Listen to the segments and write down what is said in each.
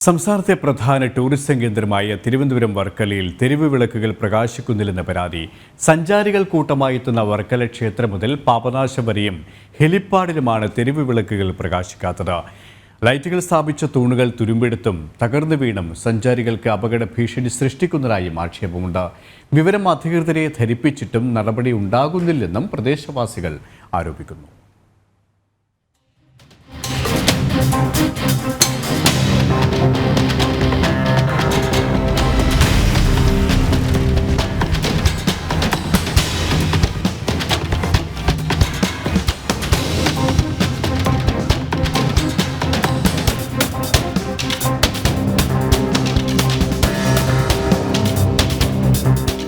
സംസ്ഥാനത്തെ പ്രധാന ടൂറിസം കേന്ദ്രമായ തിരുവനന്തപുരം വർക്കലയിൽ തെരുവ് വിളക്കുകൾ പ്രകാശിക്കുന്നില്ലെന്ന പരാതി സഞ്ചാരികൾ കൂട്ടമായി എത്തുന്ന വർക്കല ക്ഷേത്രം മുതൽ പാപനാശം വരെയും ഹെലിപ്പാഡിലുമാണ് തെരുവ് വിളക്കുകൾ പ്രകാശിക്കാത്തത്. ലൈറ്റുകൾ സ്ഥാപിച്ച തൂണുകൾ തുരുമ്പെടുത്തും തകർന്നു വീണും സഞ്ചാരികൾക്ക് അപകട ഭീഷണി സൃഷ്ടിക്കുന്നതായും ആക്ഷേപമുണ്ട്. വിവരം അധികൃതരെ ധരിപ്പിച്ചിട്ടും നടപടി ഉണ്ടാകുന്നില്ലെന്നും പ്രദേശവാസികൾ ആരോപിക്കുന്നു.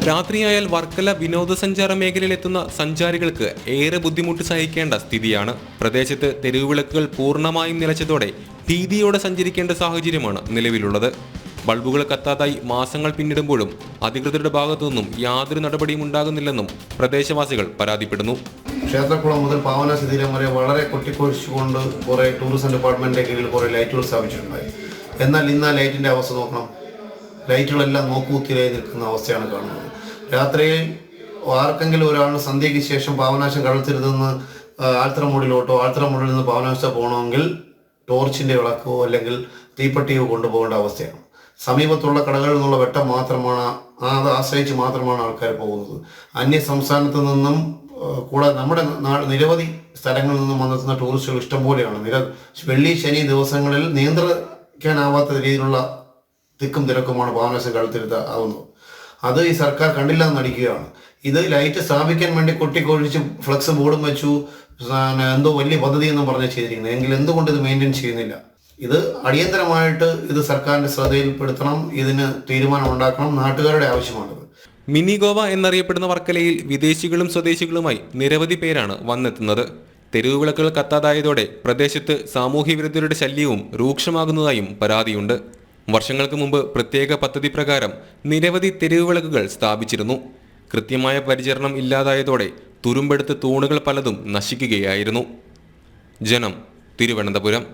രാത്രിയായാൽ വർക്കല വിനോദസഞ്ചാര മേഖലയിലെത്തുന്ന സഞ്ചാരികൾക്ക് ഏറെ ബുദ്ധിമുട്ട് സഹിക്കേണ്ട സ്ഥിതിയാണ്. പ്രദേശത്ത് തെരുവുവിളക്കുകൾ പൂർണമായും നിലച്ചതോടെ ഭീതിയോടെ സഞ്ചരിക്കേണ്ട സാഹചര്യമാണ് നിലവിലുള്ളത്. ബൾബുകൾ കത്താതായി മാസങ്ങൾ പിന്നിടുമ്പോഴും അധികൃതരുടെ ഭാഗത്തുനിന്നും യാതൊരു നടപടിയും ഉണ്ടാകുന്നില്ലെന്നും പ്രദേശവാസികൾ പരാതിപ്പെടുന്നു. ക്ഷേത്രക്കുളം മുതൽ പാവന വരെ വളരെ കൊട്ടിക്കൊഴിച്ചുകൊണ്ട് കുറേ ടൂറിസം ഡിപ്പാർട്ട്മെന്റിന്റെ കീഴിൽ കുറേ ലൈറ്റുകൾ സ്ഥാപിച്ചിട്ടുണ്ടായി. എന്നാൽ ഇന്ന് ആ ലൈറ്റിന്റെ അവസ്ഥ നോക്കണം. ലൈറ്റുകളെല്ലാം നോക്കുകുത്തിയിലായി നിൽക്കുന്ന അവസ്ഥയാണ് കാണുന്നത്. രാത്രിയിൽ ആർക്കെങ്കിലും ഒരാൾ സന്ധ്യയ്ക്ക് ശേഷം പാവനാശം കടൽത്തീരത്ത് നിന്ന് ആൽത്തറമൂടിലോട്ടോ ആൽത്തറമൂടിൽ നിന്ന് പാവനാശ പോകണമെങ്കിൽ ടോർച്ചിന്റെ വിളക്കോ അല്ലെങ്കിൽ തീപ്പെട്ടിയോ കൊണ്ടുപോകേണ്ട അവസ്ഥയാണ്. സമീപത്തുള്ള കടകളിൽ നിന്നുള്ള വെട്ടം മാത്രമാണ് അത് ആശ്രയിച്ച് മാത്രമാണ് ആൾക്കാർ പോകുന്നത്. അന്യ സംസ്ഥാനത്ത് നിന്നും കൂടെ നമ്മുടെ നാട് നിരവധി സ്ഥലങ്ങളിൽ നിന്നും വന്നെത്തുന്ന ടൂറിസ്റ്റുകൾ ഇഷ്ടംപോലെയാണ് നിര വെള്ളി ശനി ദിവസങ്ങളിൽ നിയന്ത്രിക്കാനാവാത്ത രീതിയിലുള്ള തിക്കും തിരക്കുമാണ് പാവനാശം കഴുത്തിരുത്ത ആവുന്നത്. അത് ഈ സർക്കാർ കണ്ടില്ല എന്ന് നടിക്കുകയാണ്. ഇത് ലൈറ്റ് സ്ഥാപിക്കാൻ വേണ്ടി കൊട്ടിക്കൊഴിച്ച് ഫ്ലക്സ് ബോർഡും വെച്ചു. എന്തോ വലിയ പദ്ധതി എന്നും പറഞ്ഞ് ചെയ്തിരിക്കുന്നത് എങ്കിൽ എന്തുകൊണ്ട് ഇത് മെയിന്റെയിൻ ചെയ്യുന്നില്ല? ഇത് അടിയന്തരമായിട്ട് ഇത് സർക്കാരിന്റെ ശ്രദ്ധയിൽപ്പെടുത്തണം. ഇതിന് തീരുമാനം ഉണ്ടാക്കണം. നാട്ടുകാരുടെ ആവശ്യമാണിത്. മിനി ഗോവ എന്നറിയപ്പെടുന്ന വർക്കലയിൽ വിദേശികളും സ്വദേശികളുമായി നിരവധി പേരാണ് വന്നെത്തുന്നത്. തെരുവുവിളക്കുകൾ കത്താതായതോടെ പ്രദേശത്ത് സാമൂഹ്യ വിരുദ്ധരുടെ ശല്യവും രൂക്ഷമാകുന്നതായും പരാതിയുണ്ട്. വർഷങ്ങൾക്ക് മുമ്പ് പ്രത്യേക പദ്ധതി പ്രകാരം നിരവധി തെരുവുവിളക്കുകൾ സ്ഥാപിച്ചിരുന്നു. കൃത്യമായ പരിചരണം ഇല്ലാതായതോടെ തുരുമ്പെടുത്ത് തൂണുകൾ പലതും നശിക്കുകയായിരുന്നു. ജനം തിരുവനന്തപുരം